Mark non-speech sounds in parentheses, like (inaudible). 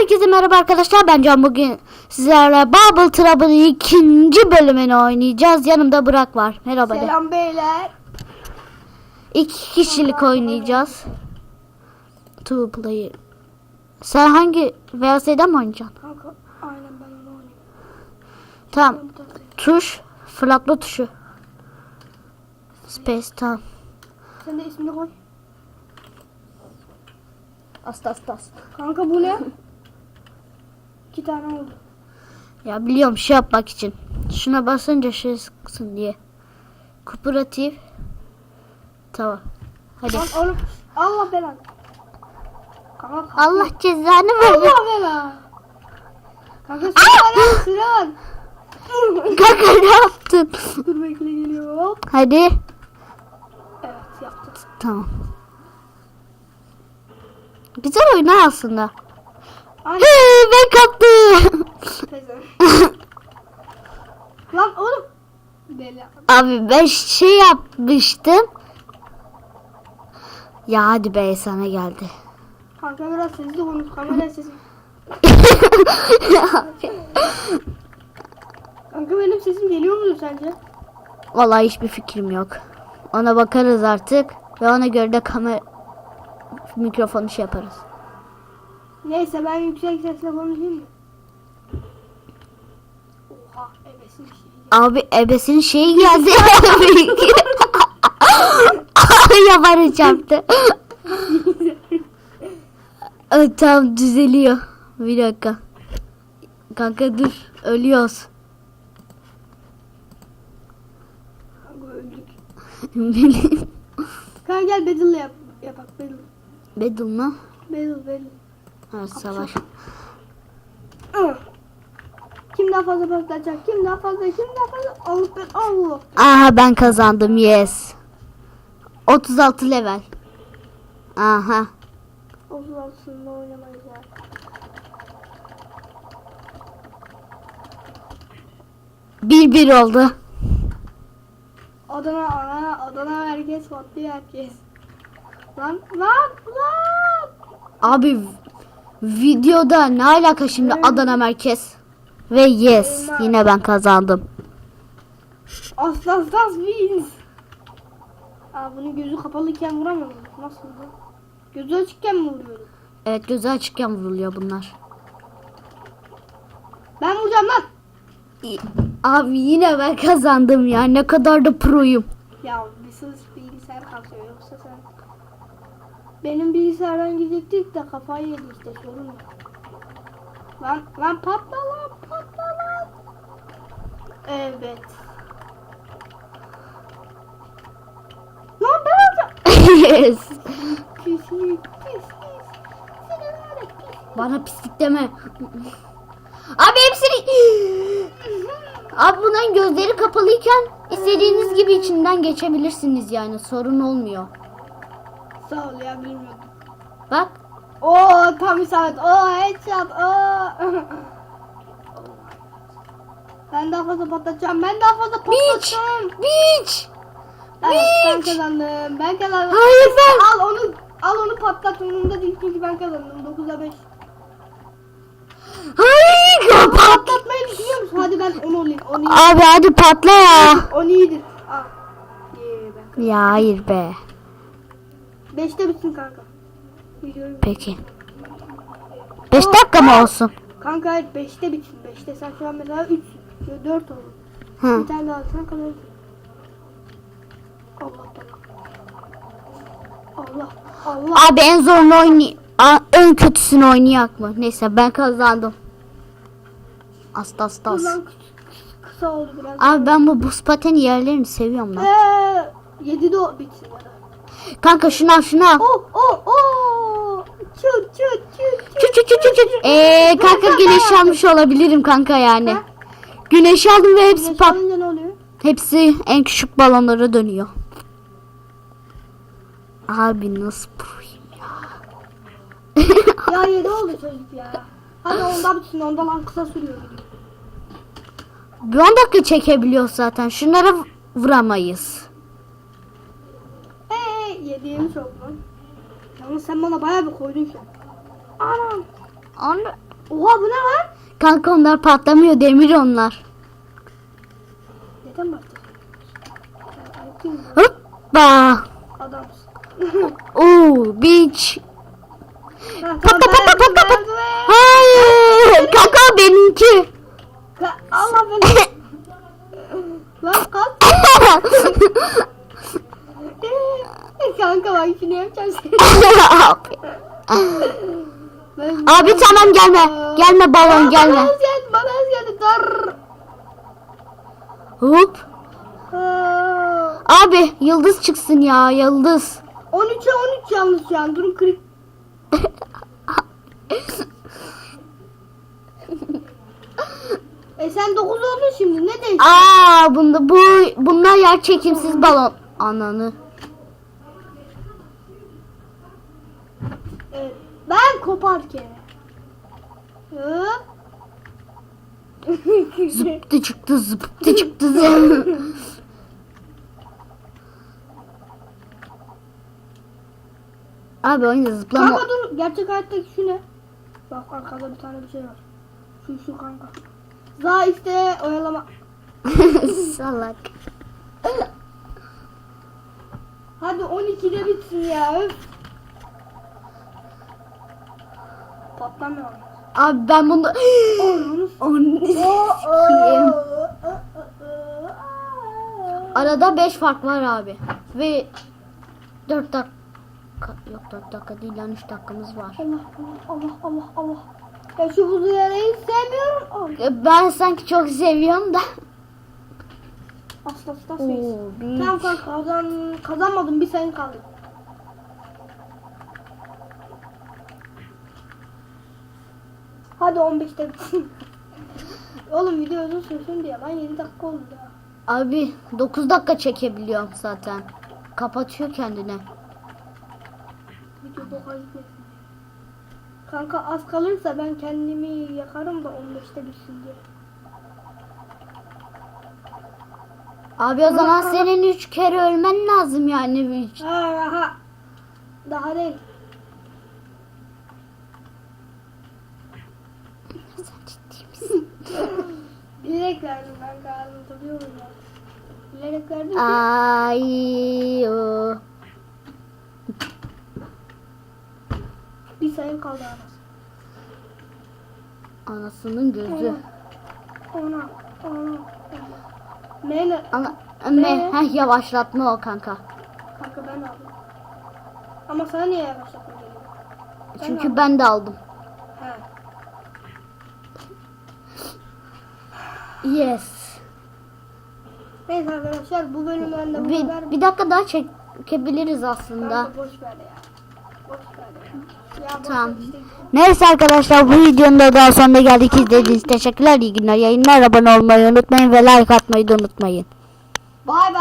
Herkese merhaba arkadaşlar. Ben Can. Bugün sizlerle Bubble Trouble'ın ikinci bölümünü oynayacağız. Yanımda Burak var. Merhaba de. Selam beyler. İki kişilik oynayacağız. Two player. Sen hangi VS'den mi oynayacaksın? Aynen ben oynayayım. Tamam. Tuş. Fırlatma tuşu. Space tamam. Sen de ismini koy. Asta asta Kanka bu ne? İki tane oldu. Ya biliyorum şey yapmak için. Şuna basınca şey sıksın diye. Kooperatif. Tamam. Hadi. Lan oğlum Allah belanı. Allah cezanı versin. Allah belanı. Kanka sıra sıra. Kanka ne yaptın? Dur bekle geliyor. Hop. Hadi. Evet yaptım. Tamam. Güzel oyun aslında. Hı, ben kaptım. Lan oğlum. Deli. Abi ben şey yapmıştım. Ya hadi be sana geldi. Kanka biraz sesli konuş. Kamera sesi. Kanka benim sesim geliyor mudur sence? Vallahi hiçbir fikrim yok. Ona bakarız artık ve ona göre de kamera mikrofonu şey yaparız. Neyse ben yüksek sesle konuşayım? Oha ebesin şeyi. Abi ebesinin şeyi geldi. (laughs) Yaparı çarptı. (laughs) Tamam düzeliyor. Bir dakika. Kanka dur. Ölüyoruz. (laughs) Kanka gel battle yap. Yapak battle. Battle mı? Battle battle. Ha, savaş. Kim daha fazla patlatacak? Kim daha fazla? Kim daha fazla? Allah ben Allah. Aha ben kazandım yes. 36 level. Aha. 36'sında oynamayız ya. Bir bir oldu. Adana Adana Adana herkes patlıyor herkes. Lan lan lan. Abi videoda ne alaka şimdi Adana merkez? Ve yes yine ben kazandım. Aslan aslan wins. Aa bunun gözü kapalıyken vuramıyorum. Nasıl bu? Gözü açıkken mi vuruyorum? Evet gözü açıkken vuruluyor bunlar. Ben vuracağım lan. Abi yine ben kazandım ya ne kadar da proyum. Ya bir sus bilgisayar kalkıyor yoksa sen. Benim bilgisayardan gidecektik de kafayı yedi işte sorun yok. Lan lan patla lan patla lan. Evet. Lan ben yes. Pis pis pis. Seni var ya, pis. Bana pislik deme. Abi hepsini... Abi bunların gözleri kapalıyken istediğiniz gibi içinden geçebilirsiniz yani sorun olmuyor. Sağ ol ya bilmiyordum. Bak Oo tam isabet. Oo headshot. Oo. (laughs) ben daha fazla patlatacağım. Ben daha fazla Beach! patlatacağım. Beach! Evet, ben Beach! kazandım. Ben kazandım. Hayır ben. Al onu al onu patlat. Umurumda değil çünkü ben kazandım. 9'a 5. Hayır kapat. Patlatmayı düşünüyor musun? Hadi ben 10 olayım. 10 iyi. Abi hadi patla ya. 10 iyidir. Al. Yeah, ben. Ya hayır be. 5'te bitsin kanka. Videoyu. Peki. 5 dakika mı olsun? Kanka hayır 5'te bitsin. 5'te sen şu an mesela 3 4 oldu. Hı. Bir tane daha alsan kadar. Allah Allah. Allah. Abi en zorunu oynay... Aa, en kötüsünü oynayak mı? Neyse ben kazandım. Asta asta as. Buradan kısa, oldu biraz. Abi ben bu buz pateni yerlerini seviyorum lan. Eee 7'de o bitsin ya. Kanka şunu al şunu al. Çut çut çut Çü çü çü çü çü. Eee kanka güneş almış olabilirim kanka yani. Ha? Güneş aldım ve hepsi pat ne oluyor? hepsi en küçük balonlara dönüyor. Abi nasıl proyum ya? Ya 7 oldu çocuk ya. Hadi ondan bitsin ondan lan kısa sürüyor. Bir 10 dakika çekebiliyoruz zaten. Şunlara vuramayız. Eee 7'ye mi çok lan? Yalnız sen bana bayağı bir koydun an. Anam. Onu Oha bu ne lan? Kanka onlar patlamıyor demir onlar. Neden? Ayıptın Hoppa. Adamsın. Oo tamam, Patla patla patla ben- patla. ben- Hayır. Kanka benimki. Ka- Allah beni. Lan kalk. Kanka bak şunu yapacağım seni. Ben- Abi tamam gelme. Gelme balon Aa, gelme. Az geldi, az geldi. Dar. Hop. Abi yıldız çıksın ya yıldız. 13'e 13 yanlış an. Durun kırık. E sen 9 oldun şimdi. Ne değişti? Aa bunda bu bunlar yer çekimsiz balon. Ananı. Evet. Ben koparken. Hı? Zıptı çıktı zıptı çıktı. zı- Abi oyunda zıplama. kanka dur. Gerçek hayattaki şu ne? Bak arkada bir tane bir şey var. Şu şu kanka. Za işte oyalama. (laughs) Salak. Hadi 12'de bitsin ya. Patlamıyor. Abi ben bunu... Onu (gasps) Arada 5 fark var abi. Ve 4 dakika yok 4 dakika değil lan 3 dakikamız var. Allah Allah Allah Allah. Ya şu buzu yarayı sevmiyorum. E, Ben sanki çok seviyorum da. Asla asla Oo, Tamam kanka kazan, kazanmadım bir sen kaldın. Hadi 15'te bitsin. (laughs) Oğlum video uzun sürsün diye lan 7 dakika oldu ya. Abi 9 dakika çekebiliyorum zaten. Kapatıyor kendine. Video boka gitmesin. Kanka az kalırsa ben kendimi yakarım da 15'te bitsin diye. Abi o zaman senin 3 kere ölmen lazım yani. Ha daha. Daha değil. Sen ciddi misin? Bilerek verdim ben karnım tabii ya. Bilerek verdim ki. Ay o. Bir sayım kaldı anası. Anasının gözü. Ona. Ona. Ona. Neyle? Ana, me, heh, yavaşlatma o kanka. Kanka ben aldım. Ama sana niye yavaşlatma geliyor? Çünkü aldım. ben de aldım. He. Yes. Neyse arkadaşlar bu bölümden de bu Bir, kadar. bir dakika daha çekebiliriz aslında. Kanka boş ver ya. Boş ver ya. Ya boş Tamam. işte. Neyse arkadaşlar bu videonun da daha sonuna geldik. İzlediğiniz teşekkürler. İyi günler. Yayınlar abone olmayı unutmayın ve like atmayı da unutmayın. Bay bay.